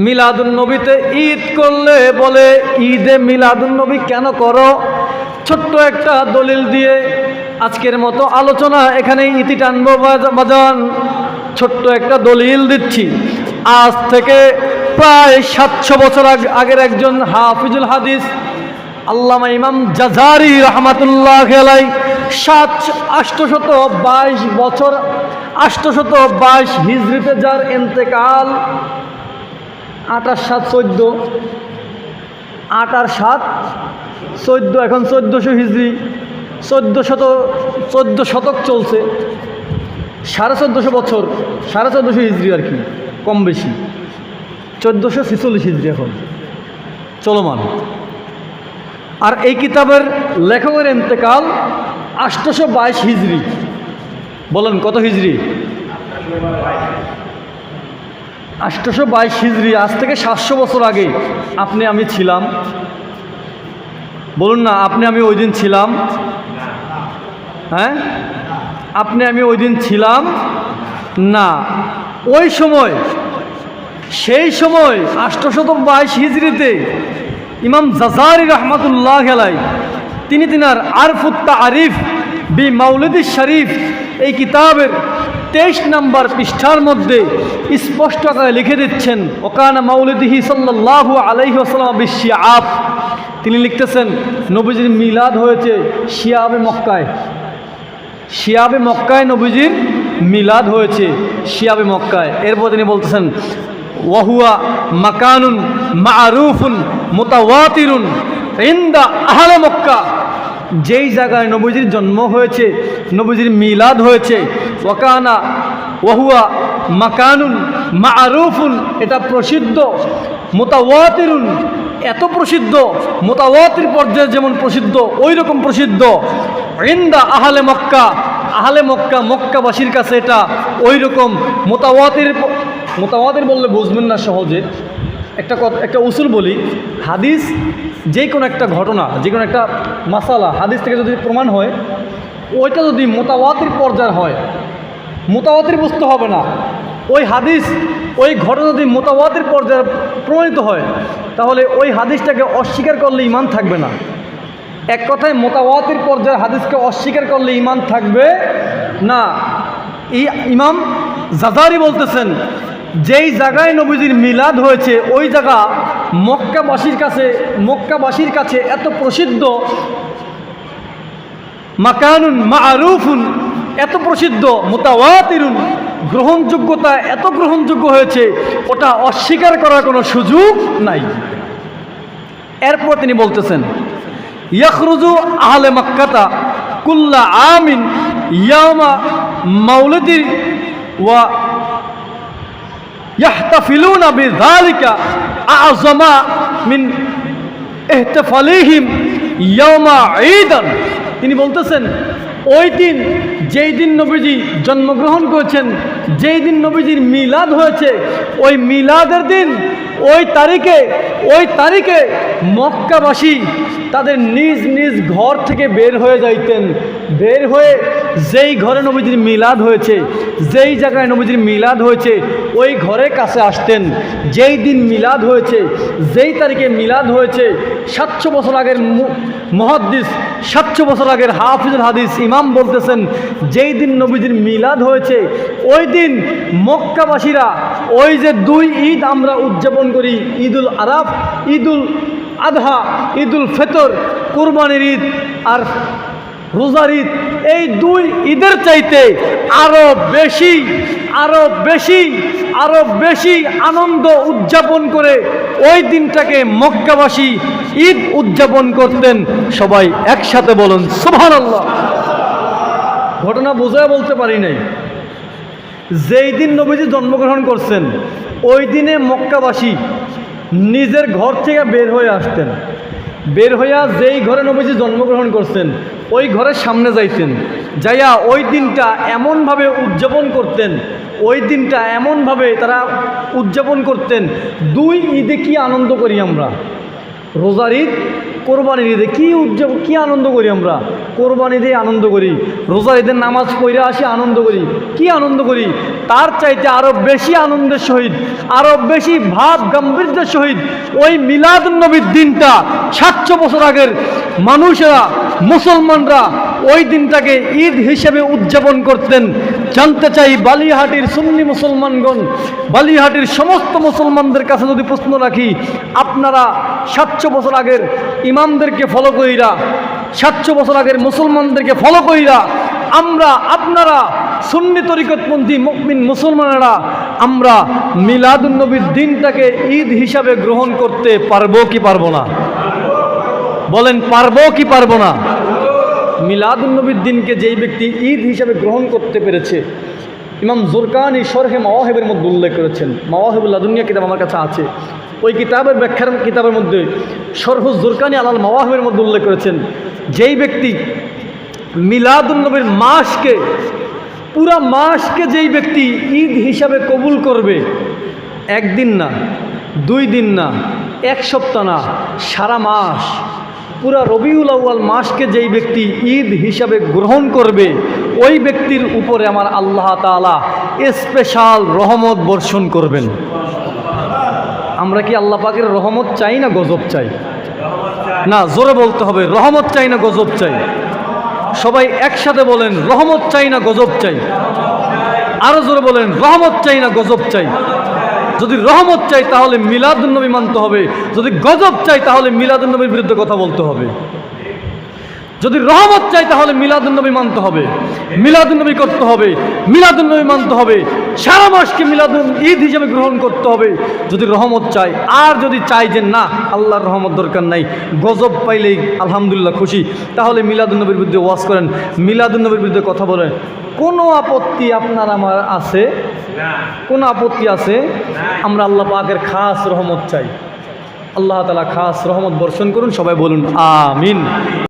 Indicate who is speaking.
Speaker 1: মিলাদুন্নবীতে ঈদ করলে বলে, ঈদে মিলাদুন্নবী কেন করো? ছোট্ট একটা দলিল দিয়ে আজকের মতো আলোচনা এখানে ইতি টানবো বাজান। ছোট্ট একটা দলিল দিচ্ছি। আজ থেকে প্রায় সাতশো বছর আগ- আগের একজন হাফিজুল হাদিস, আল্লামা ইমাম জাজারি রহমাতুল্লাহ খেলাই সাত, আষ্টশত বাইশ বছর, আষ্টশত বাইশ হিজড়িতে যার এন্তেকাল আটাশ সাত চোদ্দ। আট আর সাত চোদ্দ, এখন চোদ্দোশো হিজড়ি চোদ্দ শত, চোদ্দ শতক চলছে। সাড়ে চোদ্দোশো বছর, সাড়ে চোদ্দোশো হিজড়ি আর কি, কম বেশি। চোদ্দোশো ছেচল্লিশ হিজড়ি এখন, চলমান। আর এই কিতাবের লেখকের এন্তেকাল আষ্টশো বাইশ হিজড়ি বলেন, কত হিজড়ি আষ্টশো বাইশ হিজড়ি আজ থেকে সাতশো বছর আগে আপনি আমি ছিলাম। বলুন না, আপনি আমি ওই দিন ছিলাম? হ্যাঁ? আপনি আমি ওই দিন ছিলাম? না। ওই সময়, সেই সময় আষ্টশত বাইশ হিজড়িতে ইমাম জাজারি রহমাতুল্লাহ খেলাই তিনি তিনার আরফুত্তা আরিফ বি মাউলিদি শরীফ এই কিতাবের তেইশ নম্বর পৃষ্ঠার মধ্যে স্পষ্ট করে লিখে দিচ্ছেন, ওকানা মাউলিদিহি সাল্লাল্লাহু আলাইহি ওয়াসাল্লাম বিশিয়াব তিনি লিখতেছেন, নবীজির মিলাদ হয়েছে শিয়াবে মক্কায়। শিয়াবে মক্কায় নবীজির মিলাদ হয়েছে শিয়াবে মক্কায়। এরপর তিনি বলতেছেন, ওয়াহুয়া মাকানুন মারুফুন মোতাওয়াতিরুন ইন্দা আহলে মক্কা। যেই জায়গায় নবীজির জন্ম হয়েছে, নবীজির মিলাদ হয়েছে, ওয়াকানা ওহুয়া মাকানুন মারুফুন, এটা প্রসিদ্ধ, মোতাওয়াতিরুন, এত প্রসিদ্ধ, মোতাওয়াতির পর্যায়ে যেমন প্রসিদ্ধ ওই রকম প্রসিদ্ধ। ইন্দা আহলে মক্কা আহলে মক্কা, মক্কাবাসীর কাছে এটা ওই রকম মোতাওয়াতির মোতাওয়াতির বললে বুঝবেন না সহজে। একটা কথা একটা উসুল বলি, হাদিস যে কোনো একটা ঘটনা যে কোনো একটা মাসালা, হাদিস থেকে যদি প্রমাণ হয়, ওইটা যদি মোতাবাতির পর্যায়ের হয় মোতাবাতির বুঝতে হবে না। ওই হাদিস, ওই ঘটনা যদি মোতাবাতির পর্যায়ে প্রমাণিত হয়, তাহলে ওই হাদিসটাকে অস্বীকার করলে ইমান থাকবে না। এক কথায়, মোতাওয়াতির পর্যায়ে হাদিসকে অস্বীকার করলে ইমান থাকবে না। এই ইমাম জাজারি বলতেছেন যেই জায়গায় নবীজির মিলাদ হয়েছে, ওই জায়গা মক্কাবাসীর কাছে মক্কাবাসীর কাছে এত প্রসিদ্ধ। মাকানুন মারুফুন, এত প্রসিদ্ধ। মোতাওয়াতিরুন, গ্রহণযোগ্যতা এত গ্রহণযোগ্য হয়েছে, ওটা অস্বীকার করার কোনো সুযোগ নাই। এরপর তিনি বলতেছেন, ইয়াখরুজু আহলে মক্কাতা কুল্লা আমিন ইয়ামা মাউলিদি ওয়া يحتفلون بذلك أعظم من احتفالهم يوم عيدا তিনি বলতেছেন, ওই দিন যেই দিন নবীজি জন্মগ্রহণ করেছেন, যেই দিন নবীজির মিলাদ হয়েছে, ওই মিলাদের দিন, ওই তারিখে ওই তারিখে মক্কাবাসী তাদের নিজ নিজ ঘর থেকে বের হয়ে যাইতেন। বের হয়ে যেই ঘরে নবীজির মিলাদ হয়েছে, যেই জায়গায় নবীজির মিলাদ হয়েছে, ওই ঘরের কাছে আসতেন। যেই দিন মিলাদ হয়েছে, যেই তারিখে মিলাদ হয়েছে, সাতশো বছর আগের মহাদ্দিস সাতশো বছর আগের হাফিজুল হাদিস ইমাম বলতেছেন, যেই দিন নবীজির মিলাদ হয়েছে, ওই দিন মক্কাবাসীরা ওই যে দুই ঈদ আমরা উদযাপন করি, ঈদুল আরাফ, ঈদুল আধা ঈদুল ফেতর, কুরবানির ঈদ। আর রোজার ঈদ, এই দুই ঈদের চাইতে আরও বেশি আরও বেশি আরও বেশি আনন্দ উদযাপন করে ওই দিনটাকে মক্কাবাসী ঈদ উদযাপন করতেন। সবাই একসাথে বলুন, সুবহানাল্লাহ। ঘটনা বোঝা বলতে পারি নাই। যেই দিন নবীজি জন্মগ্রহণ করছেন, ওই দিনে মক্কাবাসী নিজের ঘর থেকে বের হয়ে আসতেন। বের হইয়া যেই ঘরে নবীজি জন্মগ্রহণ করছেন ওই ঘরের সামনে যাইতেন। যাইয়া ওই দিনটা এমনভাবে উদযাপন করতেন, ওই দিনটা এমনভাবে তারা উদযাপন করতেন, দুই ঈদে কি আনন্দ করি আমরা? রোজার ঈদ কোরবানি ঈদে কী উদযাপন, কী আনন্দ করি আমরা? কোরবানি দিয়ে আনন্দ করি রোজা ঈদের নামাজ পড়ে আসি, আনন্দ করি। কি আনন্দ করি? তার চাইতে আরও বেশি আনন্দের সহিত আরও বেশি ভাব গাম্ভীর্যের সহিত ওই মিলাদুন্নবীর দিনটা, সাতশো বছর আগের মানুষেরা, মুসলমানরা ওই দিনটাকে ঈদ হিসেবে উদযাপন করতেন। জানতে চাই বালিহাটির সুন্নি মুসলমানগণ, বালিহাটির সমস্ত মুসলমানদের কাছে যদি প্রশ্ন রাখি, আপনারা সাতশো বছর আগের ইমামদেরকে ফলো কইরা, সাতশো বছর আগের মুসলমানদেরকে ফলো কইরা, আমরা, আপনারা, সুন্নি তরিকতপন্থী মুকমিন মুসলমানেরা, আমরা মিলাদুন্নবীর দিনটাকে ঈদ হিসাবে গ্রহণ করতে পারব কি পারব না? বলেন, পারব কি পারব না? মিলাদুন্নবীর দিনকে যেই ব্যক্তি ঈদ হিসাবে গ্রহণ করতে পেরেছে, ইমাম জুরকানি শরহে মাওয়াহেবের মধ্যে উল্লেখ করেছেন, মাওয়াহেবুল্লাহ দুনিয়া কিতাব আমার কাছে আছে ওই কিতাবের ব্যাখ্যার কিতাবের মধ্যে শরহ জুরকানি আলাল মাওয়াহেবের মধ্যে উল্লেখ করেছেন, যেই ব্যক্তি মিলাদুন্নবীর মাসকে, পুরা মাসকে যেই ব্যক্তি ঈদ হিসাবে কবুল করবে, একদিন না, দুই দিন না, এক সপ্তাহ না, সারা মাস, পুরা রবিউল আউ্য়াল মাসকে যেই ব্যক্তি ঈদ হিসাবে গ্রহণ করবে, ওই ব্যক্তির উপরে আমার আল্লাহ তাআলা স্পেশাল রহমত বর্ষণ করবেন। আমরা কি আল্লাহ পাকের রহমত চাই না গজব চাই? না, জোরে বলতে হবে, রহমত চাই না গজব চাই। সবাই একসাথে বলেন, রহমত চাই না গজব চাই। আরও জোরে বলেন, রহমত চাই না গজব চাই। যদি রহমত চাই তাহলে মিলাদুন্নবী মানতে হবে। যদি গজব চাই তাহলে মিলাদুন্নবীর বিরুদ্ধে কথা বলতে হবে। যদি রহমত চাই, তাহলে মিলাদুন্নবী মানতে হবে। মিলাদুন্নবী করতে হবে। মিলাদুন্নবী মানতে হবে। সারা মাসকে মিলাদুন ঈদ হিসেবে গ্রহণ করতে হবে। যদি রহমত চাই, আর যদি চাই যে না, আল্লাহর রহমত দরকার নাই, গজব পাইলেই আলহামদুলিল্লাহ খুশি। তাহলে মিলাদুন্নবীর বিরুদ্ধে ওয়াজ করেন। মিলাদুন্নবীর বিরুদ্ধে কথা বলেন। কোনো আপত্তি আপনার আমার আছে? কোনো আপত্তি আছে? আমরা আল্লাহ পাকের খাস রহমত চাই। আল্লাহ তালা খাস রহমত বর্ষণ করুন, সবাই বলুন, আমিন।